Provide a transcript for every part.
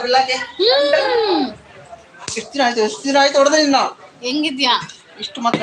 ಬಿಲ್ಲಕ್ಕೆ ಎಷ್ಟು ದಿನ ಆಯ್ತು ಎಷ್ಟು ದಿನ ಆಯ್ತು ಹೊಡೆದ ನಿನ್ನ ಹೆಂಗಿದ್ಯಾ? ಇಷ್ಟು ಮಾತ್ರ.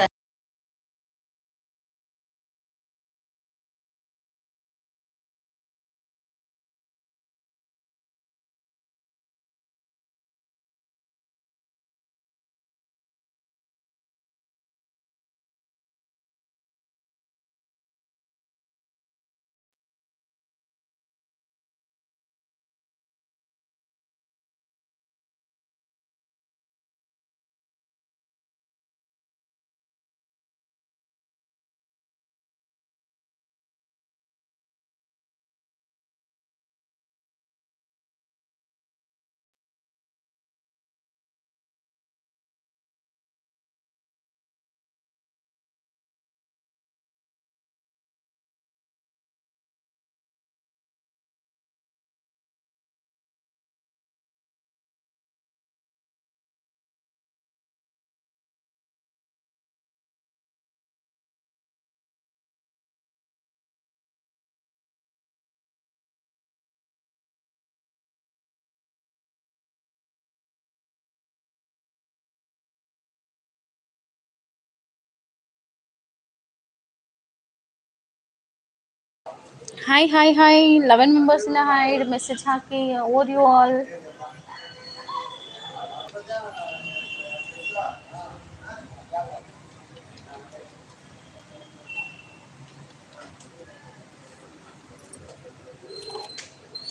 Hi, hi, hi. 11 members in a hide. Message Haki. What you all?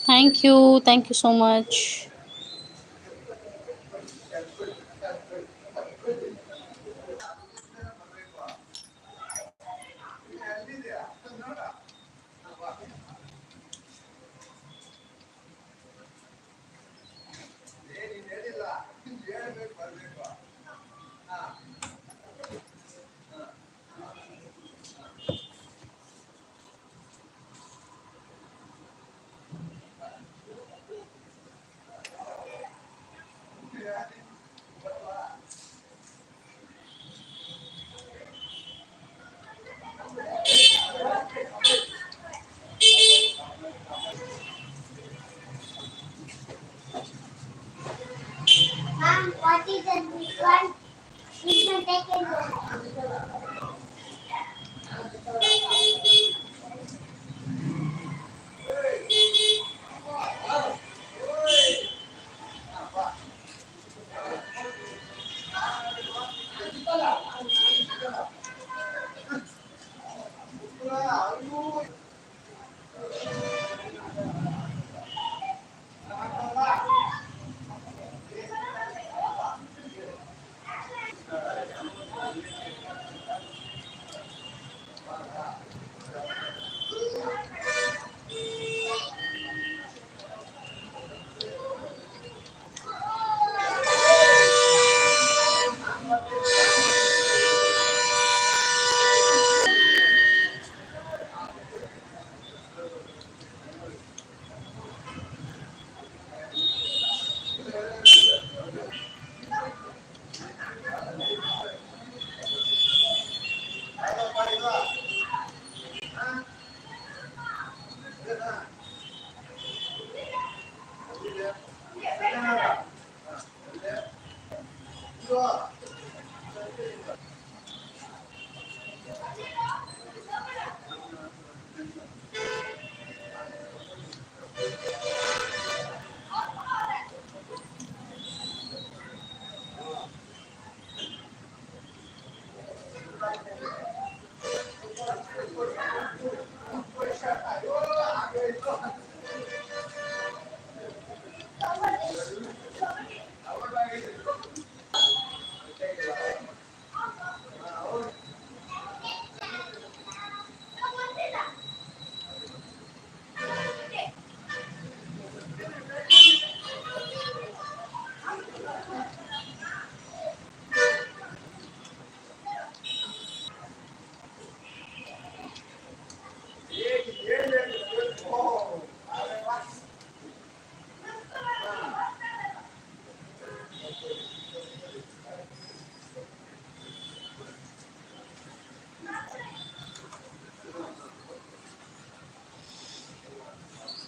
Thank you. Thank you so much. One?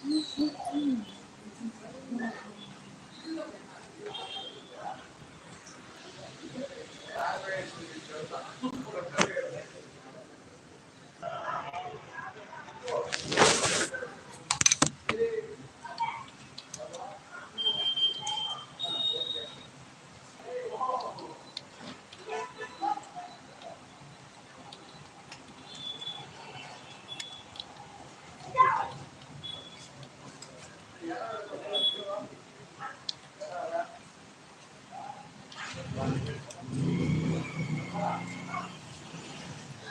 Uhum.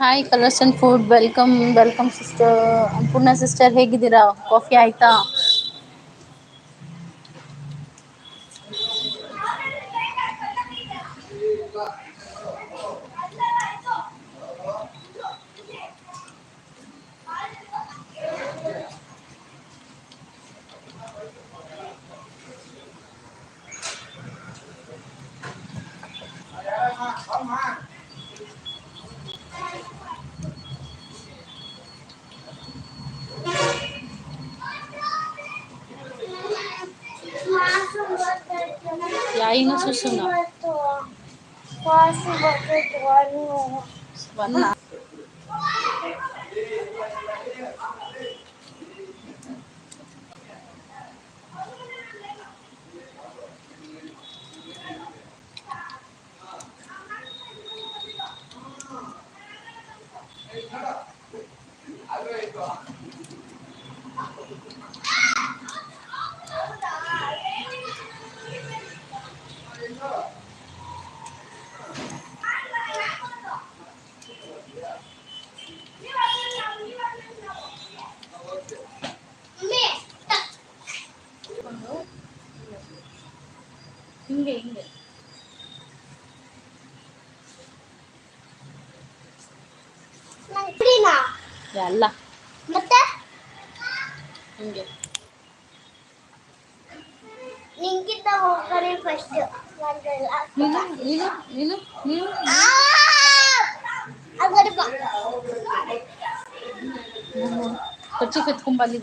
Hi Colors and food welcome welcome sister Annapurna sister ಹೇಗಿದ್ದೀರಾ? ಕಾಫಿ ಆಯ್ತಾ? 完了。ಎಲ್ಲ ಮತ್ತೆ? ಹಿಂಗೆ. ನಿಂಗಿಂತ ಹೋಗ್ತಾರೆ ಫಸ್ಟ್ ನೀನು ನೀನು ನೀನು ನೀನು ಕೊಚ್ಚಿ ಕತ್ಕೊಂಬಲ್ಲಿ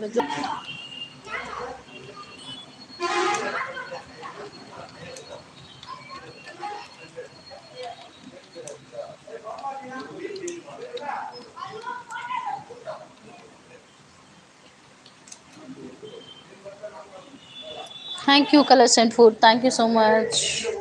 Thank you, Colors and Food. Thank you so much.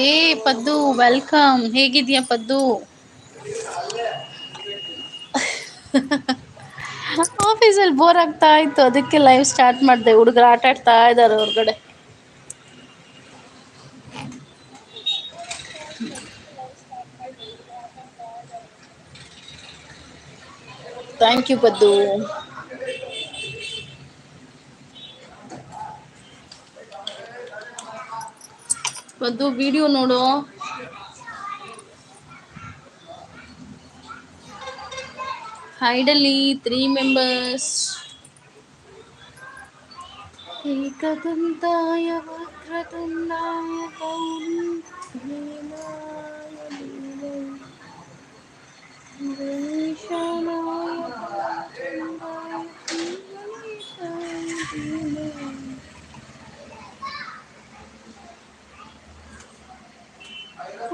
Hey Paddu welcome ಹೇಗಿದ್ಯಾ ಪದ್ದು ಆಫೀಸಲ್ಲಿ ಬೋರ್ ಆಗ್ತಾ ಇತ್ತು ಅದಕ್ಕೆ ಲೈವ್ ಸ್ಟಾರ್ಟ್ ಮಾಡಿದೆ ಹುಡುಗರು ಆಟ ಆಡ್ತಾ ಇದ್ದಾರೆ ಹೊರಗಡೆ thank you Paddu Paddu video ನೋಡು ಹೈಡಲ್ಲಿ ತ್ರೀ ಮೆಂಬರ್ಸ್ ಏಕದಂತಾಯ ವಕ್ರತುಂಡಾಯ ಗೌರಿ ಭೀಮಾಯ ಧೀಮಹಿ ಗಣೇಶಾನಾಯ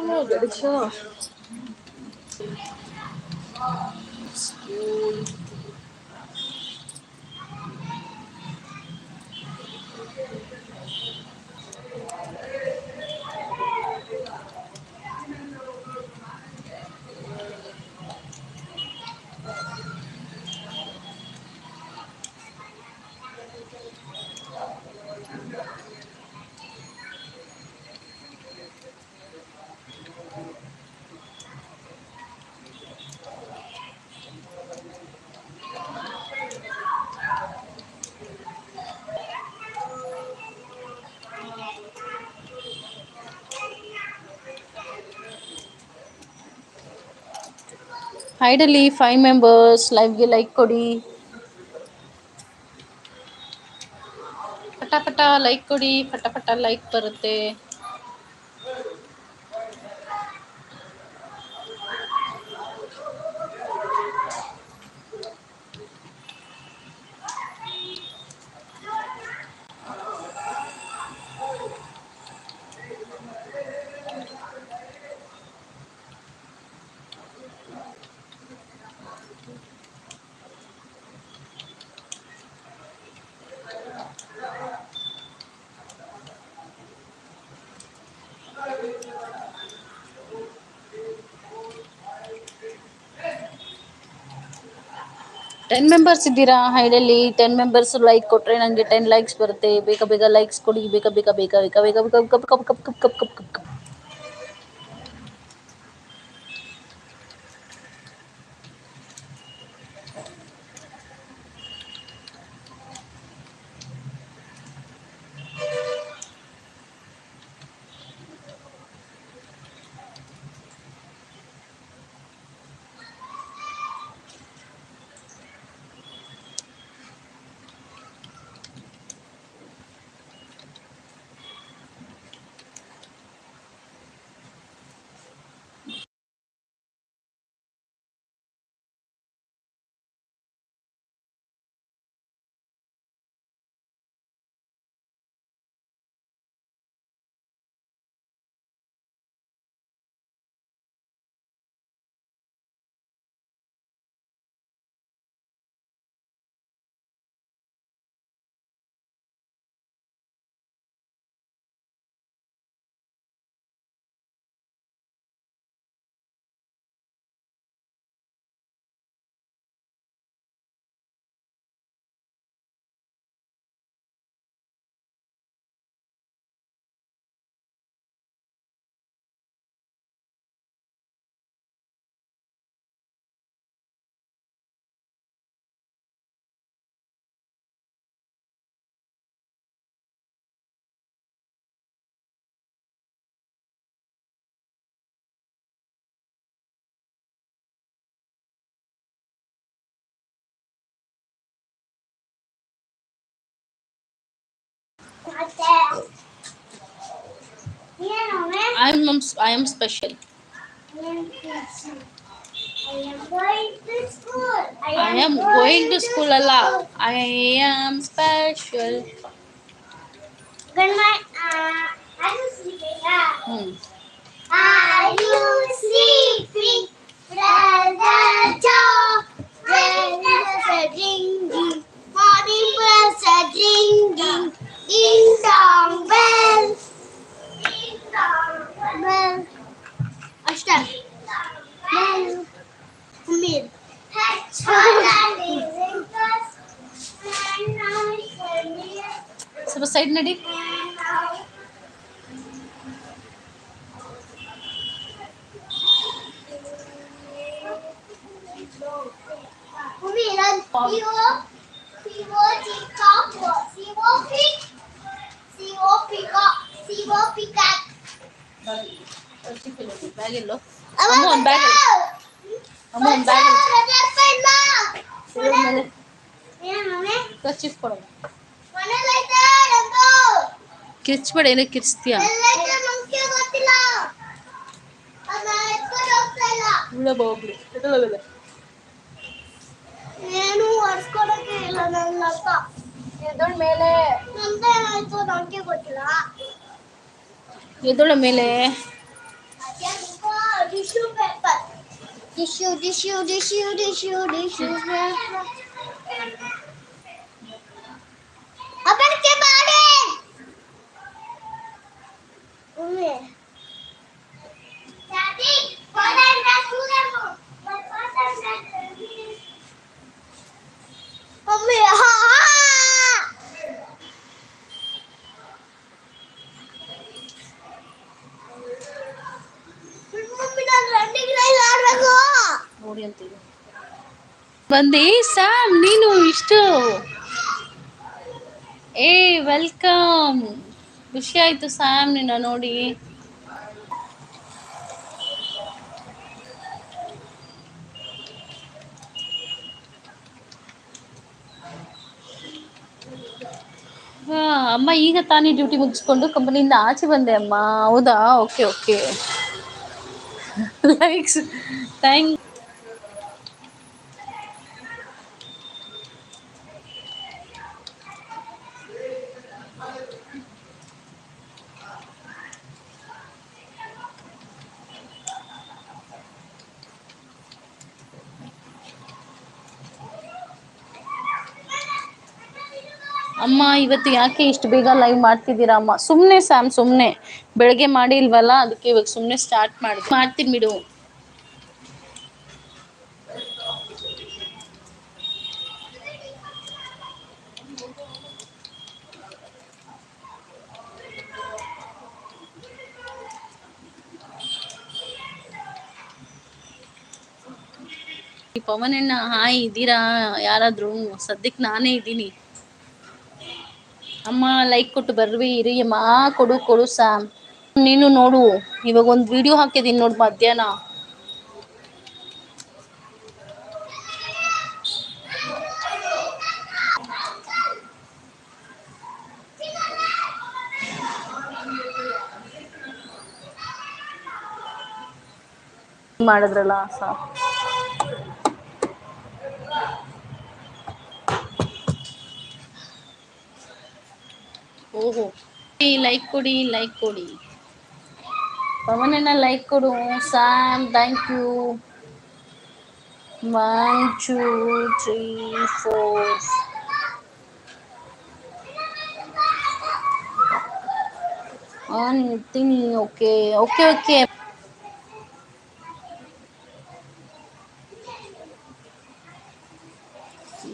Gerici. School. ಐಡಲಿ ಫೈವ್ ಮೆಂಬರ್ಸ್ ಲೈವ್ಗೆ ಲೈಕ್ ಕೊಡಿ ಪಟ ಪಟ ಲೈಕ್ ಕೊಡಿ ಪಟ ಪಟ ಲೈಕ್ ಬರುತ್ತೆ. ಟೆನ್ ಮೆಂಬರ್ಸ್ ಇದ್ದೀರಾ ಹೈಡಲ್ಲಿ ಟೆನ್ ಮೆಂಬರ್ಸ್ ಲೈಕ್ ಕೊಟ್ಟರೆ ನನಗೆ ಟೆನ್ ಲೈಕ್ಸ್ ಬರುತ್ತೆ ಬೇಗ ಬೇಗ ಲೈಕ್ಸ್ ಕೊಡಿ ಬೇಗ ಬೇಗ ಬೇಗ ಬೇಗ ಬೇಗ ಬೇಗ cup cup cup cup cup cup cup I am I am special. I am going to school. I am, I am going, going, to school, to school. I am special. Good night. Uh, are you sleeping? Hmm. Are you sleeping, brother Joe? Brothers are ringing. Morning bells are ringing. Ding dong bells. Men, Ashta. Men, I'm Hamid. What's the name ಕಿರ್ಚ್ಬೇಡ ಏನೋ ಕಿರ್ಚ್ತೀಯ ಏನು ಒರ್ಸ್ಕೊಡಕ್ಕೆ ಇಲ್ಲ ನನ್ನ ಎದೊಳ ಮೇಲೆ. ನಂದೇನಾಯ್ತು ನನಗೆ ಗೊತ್ತಿಲ್ಲ. ಎದೊಳ ಮೇಲೆ. Tissue paper tissue tissue tissue tissue tissue ಅಪ್ಪನಿಗೆ ಮಾಡಿ ಬಂದಿ ಸ್ಯಾಮ್ ನೀನು ಇಷ್ಟು ಏ ವೆಲ್ಕಮ್ ಖುಷಿ ಆಯ್ತು ಸ್ಯಾಮ್ ನಿನ್ನ ನೋಡಿ. ಅಮ್ಮ, ಈಗ ತಾನೇ ಡ್ಯೂಟಿ ಮುಗಿಸ್ಕೊಂಡು ಕಂಪನಿಯಿಂದ ಆಚೆ ಬಂದೆ ಅಮ್ಮ. ಹೌದಾ? ಓಕೆ ಓಕೆ ಥ್ಯಾಂಕ್ ಅಮ್ಮ, ಇವತ್ತು ಯಾಕೆ ಇಷ್ಟು ಬೇಗ ಲೈವ್ ಮಾಡ್ತಿದ್ದೀರಾ ಅಮ್ಮ? ಸುಮ್ಮನೆ ಸ್ಯಾಮ್ ಸುಮ್ಮನೆ ಬೆಳಗ್ಗೆ ಮಾಡಿಲ್ವಲ್ಲ ಅದಕ್ಕೆ ಇವಾಗ ಸುಮ್ಮನೆ ಸ್ಟಾರ್ಟ್ ಮಾಡಿ ಮಾಡ್ತೀನಿ ಬಿಡು. ಪವನಣ್ಣ ಹಾಯ್, ಇದ್ದೀರಾ? ಯಾರಾದ್ರೂ? ಸದ್ಯಕ್ಕೆ ನಾನೇ ಇದ್ದೀನಿ. ಅಮ್ಮ ಲೈಕ್ ಕೊಟ್ಟು ಬರ್ವಿ ಇರಿ, ಅಮ್ಮ. ಕೊಡು ಕೊಡು ಸ್ಯಾಮ್ ನೀನು ನೋಡು, ಇವಾಗ ಒಂದು ವಿಡಿಯೋ ಹಾಕಿದೀನಿ ನೋಡು ಮಧ್ಯಾಹ್ನ. ಮಾಡಿದ್ರಲ್ಲ ಸಾ ಓಹೋ ಲೈಕ್ ಕೊಡಿ ಲೈಕ್ ಕೊಡಿ ಪವನಣ್ಣ ಲೈಕ್ ಕೊಡು Sam thank you one two three four on ಇರ್ತೀನಿ ಓಕೆ ಓಕೆ ಓಕೆ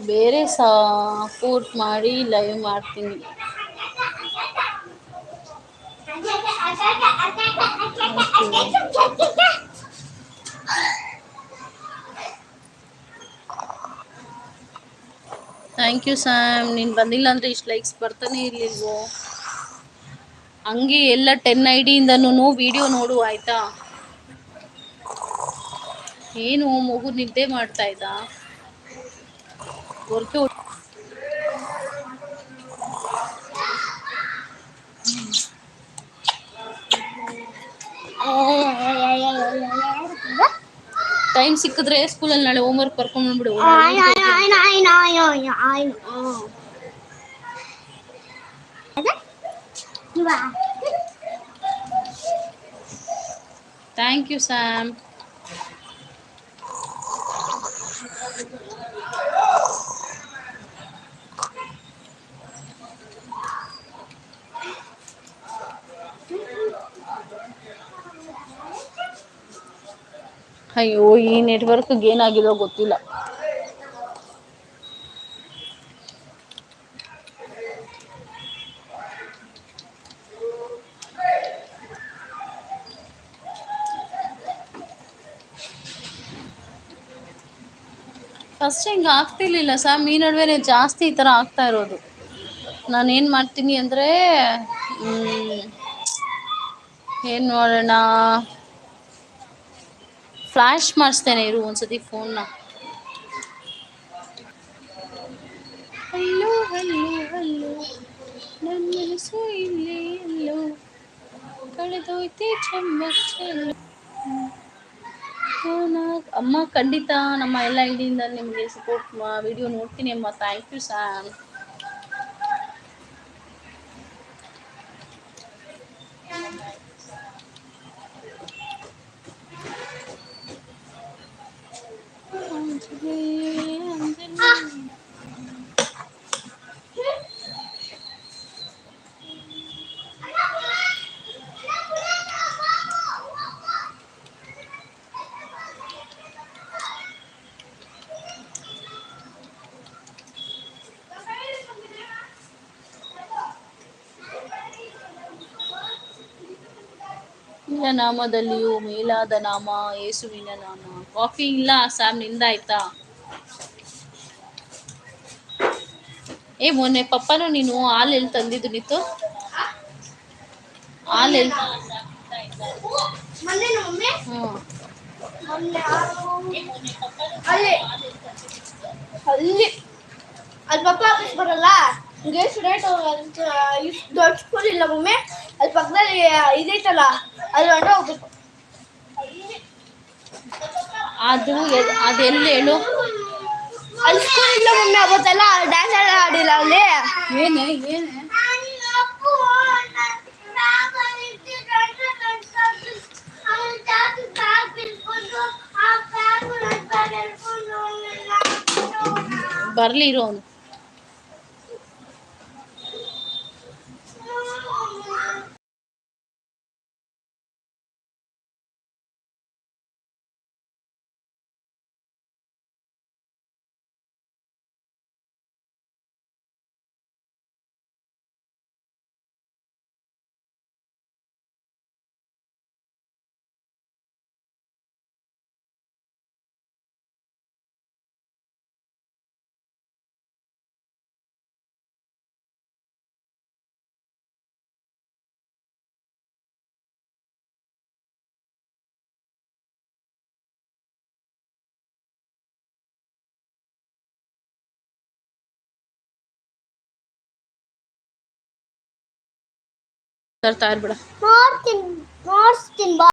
ಬೇರೆ ಸಪೋರ್ಟ್ ಮಾಡಿ ಲೈವ್ ಮಾಡ್ತೀನಿ ಥ್ಯಾಂಕ್ ಯು ಸ್ಯಾಮ್ ನೀನು ಬಂದಿಲ್ಲ ಅಂದರೆ ಇಷ್ಟು ಲೈಕ್ಸ್ ಬರ್ತಾನೆ ಇರಲಿಲ್ವೋ? ಹಂಗೆ ಎಲ್ಲ ಟೆನ್ ಐ ಡಿಯಿಂದನೂ ವಿಡಿಯೋ ನೋಡು, ಆಯಿತಾ? ಏನು ಮಗು ನಿದ್ದೆ ಮಾಡ್ತಾ ಇದ್ದ? ಟೈಮ್ ಸಿಕ್ಕಿದ್ರೆ ಸ್ಕೂಲಲ್ಲಿ ನಾಳೆ ಹೋಮ್ವರ್ಕ್ ಬರ್ಕೊಂಡು ಬಂದ್ಬಿಡು ಥ್ಯಾಂಕ್ ಯು ಸ್ಯಾಮ್ ಅಯ್ಯೋ, ಈ ನೆಟ್ವರ್ಕ್ ಏನಾಗಿದೋ ಗೊತ್ತಿಲ್ಲ. ಫಸ್ಟ್ ಹಿಂಗೆ ಆಗ್ತಿರ್ಲಿಲ್ಲ ಸರ್ ಈ ನಡುವೆನೆ ಜಾಸ್ತಿ ಈ ತರ ಆಗ್ತಾ ಇರೋದು. ನಾನೇನು ಮಾಡ್ತೀನಿ ಅಂದರೆ ಏನು ಮಾಡೋಣ? ಫ್ಲ್ಯಾಶ್ ಮಾಡಿಸ್ತೇನೆ ಇರು ಒಂದ್ಸತಿ ಫೋನ್ನ ಹಲೋ ಹಲೋ ಹಲೋ ನನ್ನ ಮನಸ್ಸು ಇಲ್ಲೇ ಎಲ್ಲೋ ಕಳೆದೋಯ್ತೆ ನಾ ಅಮ್ಮ ಖಂಡಿತ ನಮ್ಮ ಎಲ್ಲ ಐಡಿಯಿಂದ ನಿಮಗೆ ಸಪೋರ್ಟ್ ವಿಡಿಯೋ ನೋಡ್ತೀನಿ ಅಮ್ಮ. ಥ್ಯಾಂಕ್ ಯು ಸ್ಯಾಮ್ ನಾಮದಲ್ಲಿಯೂ ಮೇಲಾದ ನಾಮ ಯೇಸುವಿನ ನಾಮ ಕಾಫಿ ಇಲ್ಲ ಸ್ಯಾಮ್ ನಿಂದಾಯ್ತಾ ಏ ಮೊನ್ನೆ ಪಪ್ಪನು ನೀನು ಹಾಲು ಎಲ್ಲಿ ತಂದಿದ್ದು ನಿತ್ತು ಹಾಲು ಎಲ್ಲಿ? ಅಲ್ಲಿ. ಅಲ್ಲಿ. ಪಪ್ಪ ಆಫೀಸ್ ಬರಲ್ಲ? ನಿಮಗೆ ಸ್ಟೂಡೆಂಟ್ ಇಷ್ಟು ದೊಡ್ಡ ಸ್ಕೂಲ್ ಇಲ್ಲ ಒಮ್ಮೆ ಅಲ್ಲಿ ಪಕ್ಕದಲ್ಲಿ ಇದೈತಲ್ಲ ಅಲ್ಲಿ ಹೊಂಟ ಹೋಗ್ಬೇಕು ಅದು ಅದೆಲ್ಲ ಹೇಳು? ಅಲ್ಲಿ ಸ್ಕೂಲ್ ಇಲ್ಲ ಮಮ್ಮಿ ಅವತ್ತೆಲ್ಲ ಡ್ಯಾನ್ಸ್ ಎಲ್ಲ ಆಡಿಲ್ಲ ಅಲ್ಲಿ. ಏನೇ ಏನೇ? ನಾನು ಅಪ್ಪು ತರ್ತಾ ಇರ್ಬಿಡ